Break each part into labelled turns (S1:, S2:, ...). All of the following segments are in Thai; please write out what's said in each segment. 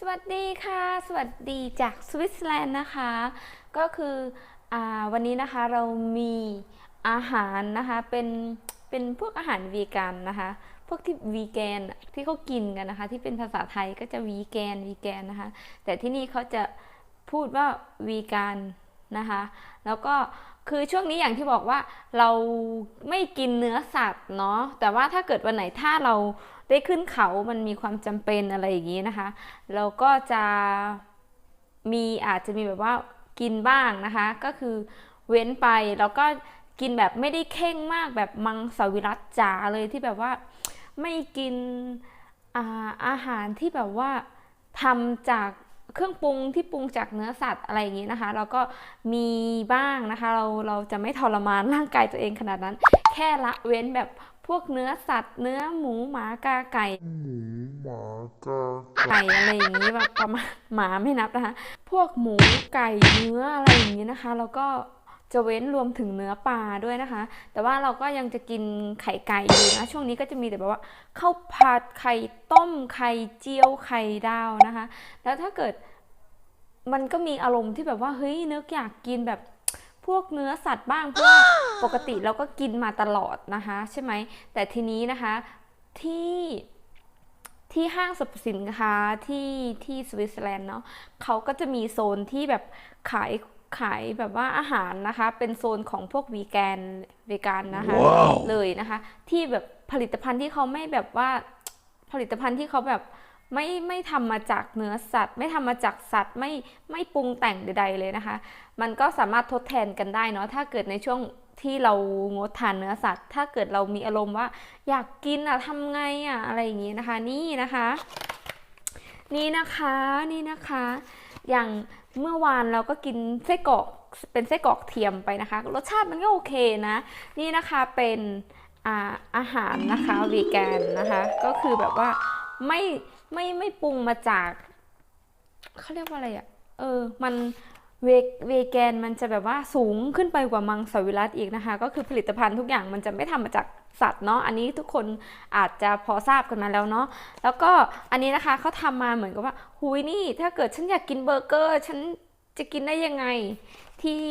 S1: สวัสดีค่ะ สวัสดีจากสวิตเซอร์แลนด์นะคะ ก็คืออวันนี้นะคะเรามีอาหารนะคะเป็นเป็นพวกอาหารวีแกนนะคะ พวกที่วีแกนที่เขากินกันนะคะ ที่เป็นภาษาไทยก็จะวีแกนวีแกนนะคะ แต่ที่นี่เขาจะพูดว่าวีแกนนะคะ แล้วก็คือช่วงนี้อย่างที่บอกว่าเราไม่กินเนื้อสัตว์เนาะแต่ว่าถ้าเกิดวันไหนถ้าเรา ได้ขึ้นเขามันมีความจำเป็นอะไรอย่างนี้นะคะ เราก็จะมีอาจจะมีแบบว่ากินบ้างนะคะ ก็คือเว้นไปแล้วก็กินแบบไม่ได้เข่งมากแบบมังสวิรัตจ๋าเลยที่แบบว่าไม่กินอาอาหารที่แบบว่าทำจากเครื่องปรุงที่ปรุงจากเนื้อสัตว์อะไรอย่างนี้นะคะ เราก็มีบ้างนะคะ เราเราจะไม่ทรมานร่างกายตัวเองขนาดนั้น แค่ละเว้นแบบ พวกเนื้อสัตว์ เนื้อหมูหมากาไก่
S2: หมูหมากา
S1: ไก่อะไรอย่างนี้แบบประมาณหมาไม่นับนะคะ พวกหมูไก่เนื้ออะไรอย่างนี้นะคะ แล้วก็จะเว้นรวมถึงเนื้อปลาด้วยนะคะ แต่ว่าเราก็ยังจะกินไข่ไก่อยู่นะ ช่วงนี้ก็จะมีแต่แบบว่าข้าวผัดไข่ต้มไข่เจียวไข่ดาวนะคะ แล้วถ้าเกิดมันก็มีอารมณ์ที่แบบว่าเฮ้ยนึกอยากกินแบบ พวกเนื้อสัตว์บ้างเพราะว่าปกติเราก็กินมาตลอดนะคะ ใช่ไหมแต่ทีนี้นะคะที่ที่ห้างสรรพสินค้าที่ที่สวิตเซอร์แลนด์เนาะเขาก็จะมีโซนที่แบบขายขายแบบว่าอาหารนะคะ เป็นโซนของพวกวีแกนวีการนะคะเลยนะคะ ที่แบบผลิตภัณฑ์ที่เขาไม่แบบว่าผลิตภัณฑ์ที่เขาแบบ ไม่ไม่ทำมาจากเนื้อสัตว์ ไม่ทำมาจากสัตว์ไม่ไม่ปรุงแต่งใดๆเลยนะคะ มันก็สามารถทดแทนกันได้เนาะถ้าเกิดในช่วงที่เรางดทานเนื้อสัตว์ ถ้าเกิดเรามีอารมณ์ว่า อยากกินอะทำไงอะอะไรอย่างงี้นะคะ นี่นะคะ นี่นะคะนี่นะคะ อย่างเมื่อวานเราก็กินไส้กรอกเป็นไส้กรอกเทียมไปนะคะ รสชาติมันก็โอเคนะ นี่นะคะเป็นอาอาหารนะคะวีแกนนะคะ ก็คือแบบว่าไม่ ไม่ไม่ปรุงมาจากเขาเรียกว่าอะไรอะเออ มันเวเวแกนมันจะแบบว่าสูงขึ้นไปกว่ามังสวิรัตอีกนะคะ ก็คือผลิตภัณฑ์ทุกอย่างมันจะไม่ทำมาจากสัตว์เนาะอันนี้ทุกคนอาจจะพอทราบกันมาแล้วเนาะแล้วก็อันนี้นะคะเขาทำมาเหมือนกับว่าหุยนี่ถ้าเกิดฉันอยากกินเบอร์เกอร์ ฉันจะกินได้ยังไงที่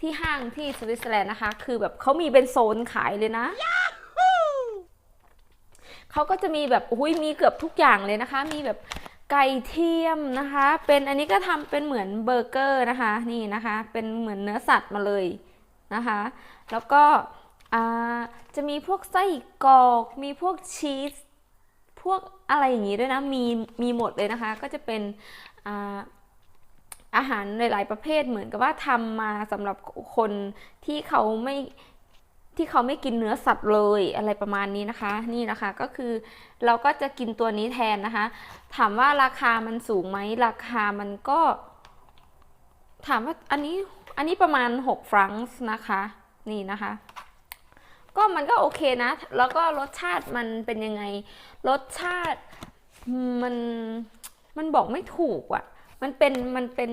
S1: ที่ห้างที่สวิตเซอร์แลนด์นะคะ คือแบบเขามีเป็นโซนขายเลยนะ เขาก็จะมีแบบอุ้ยมีเกือบทุกอย่างเลยนะคะ มีแบบไก่เทียมนะคะ เป็นอันนี้ก็ทำเป็นเหมือนเบอร์เกอร์นะคะนี่นะคะ เป็นเหมือนเนื้อสัตว์มาเลยนะคะ แล้วก็จะมีพวกไส้กรอก มีพวกชีสพวกอะไรอย่างนี้ด้วยนะมีมีหมดเลยนะคะ ก็จะเป็นอาอาหารหลาย ๆ ประเภทเหมือนกับว่าทำมาสำหรับคนที่เขาไม่ ที่เขาไม่กินเนื้อสัตว์เลยอะไรประมาณนี้นะคะ นี่นะคะก็คือเราก็จะกินตัวนี้แทนนะคะ ถามว่าราคามันสูงไหมราคามันก็ ถามว่าอันนี้อันนี้ประมาณ 6 ฟรังส์นะคะ นี่นะคะ ก็มันก็โอเคนะ แล้วก็รสชาติมันเป็นยังไง รสชาติมันมันบอกไม่ถูกอะ่ะ มันเป็นมันเป็น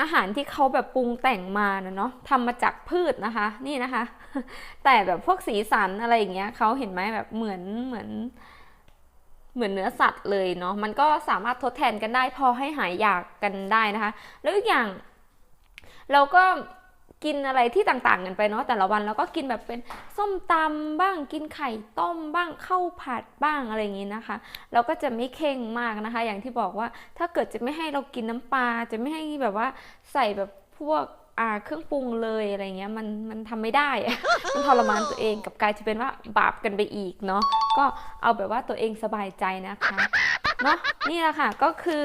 S1: อาหารที่เขาแบบปรุงแต่งมาเนาะทำมาจากพืชนะคะ นี่นะคะ แต่แบบพวกสีสันอะไรอย่างเงี้ยเขาเห็นไหมแบบเหมือนเหมือน เหมือนเนื้อสัตว์เลยเนาะมันก็สามารถทดแทนกันได้พอให้หายอยากกันได้นะคะ แล้วอีกอย่าง เราก็ กินอะไรที่ต่างๆกันไปเนาะแต่ละวันเราก็กินแบบเป็นส้มตำบ้างกินไข่ต้มบ้างข้าวผัดบ้างอะไรอย่างงี้นะคะ เราก็จะไม่เข่งมากนะคะ อย่างที่บอกว่าถ้าเกิดจะไม่ให้เรากินน้ำปลาจะไม่ให้แบบว่าใส่แบบพวกอ่าเครื่องปรุงเลยอะไรเงี้ยมันมันทำไม่ได้ มันทรมานตัวเองกับกลายจะเป็นว่าบาปกันไปอีกเนาะก็เอาแบบว่าตัวเองสบายใจนะคะเนาะนี่แหละค่ะก็คือ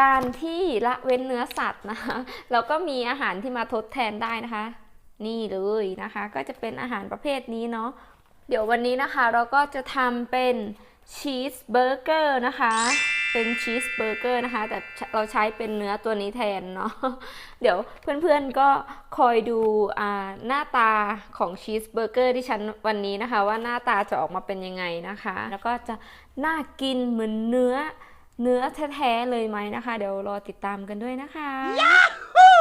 S1: การที่ละเว้นเนื้อสัตว์นะคะแล้วก็มีอาหารที่มาทดแทนได้นะคะ นี่เลยนะคะ ก็จะเป็นอาหารประเภทนี้เนาะเดี๋ยววันนี้นะคะเราก็จะทำเป็นชีสเบอร์เกอร์นะคะ เป็นชีสเบอร์เกอร์นะคะ แต่เราใช้เป็นเนื้อตัวนี้แทนเนาะเดี๋ยวเพื่อนๆก็คอยดูอ่าหน้าตาของชีสเบอร์เกอร์ที่ฉันวันนี้นะคะ ว่าหน้าตาจะออกมาเป็นยังไงนะคะ แล้วก็จะน่ากินเหมือนเนื้อ เนื้อแท้ๆเลยไหมนะคะ เดี๋ยวรอติดตามกันด้วยนะคะ
S3: Yahoo!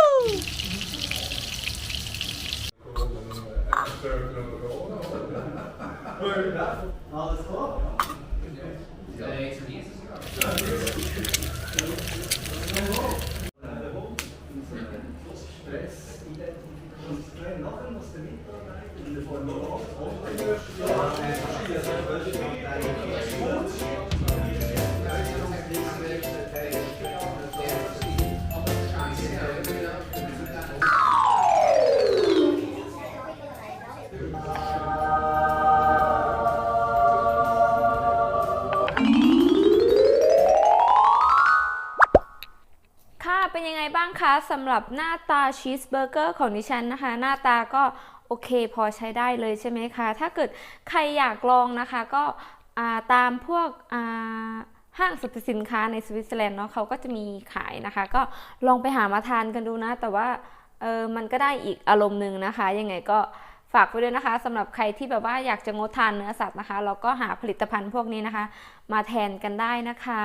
S1: เป็นยังไงบ้างคะสำหรับหน้าตาชีสเบอร์เกอร์ของดิฉันนะคะ หน้าตาก็โอเคพอใช้ได้เลยใช่ไหมคะ ถ้าเกิดใครอยากลองนะคะ ก็ตามพวกห้างสรรพสินค้าในสวิตเซอร์แลนด์เนาะเขาก็จะมีขายนะคะ ก็ลองไปหามาทานกันดูนะ แต่ว่าเออมันก็ได้อีกอารมณ์หนึ่งนะคะ ยังไงก็ฝากไว้ด้วยนะคะสำหรับใครที่แบบว่าอยากจะงดทานเนื้อสัตว์นะคะ เราก็หาผลิตภัณฑ์พวกนี้นะคะ มาแทนกันได้นะคะ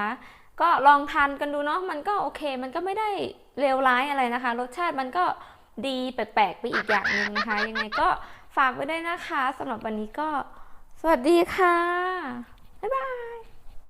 S1: ก็ลองทานกันดูเนาะมันก็โอเค มันก็ไม่ได้เลวร้ายอะไรนะคะ รสชาติมันก็ดีแปลกๆไปอีกอย่างหนึ่งนะคะ ยังไงก็ฝากไว้ด้วยนะคะสำหรับวันนี้ก็ สวัสดีค่ะ บ๊ายบาย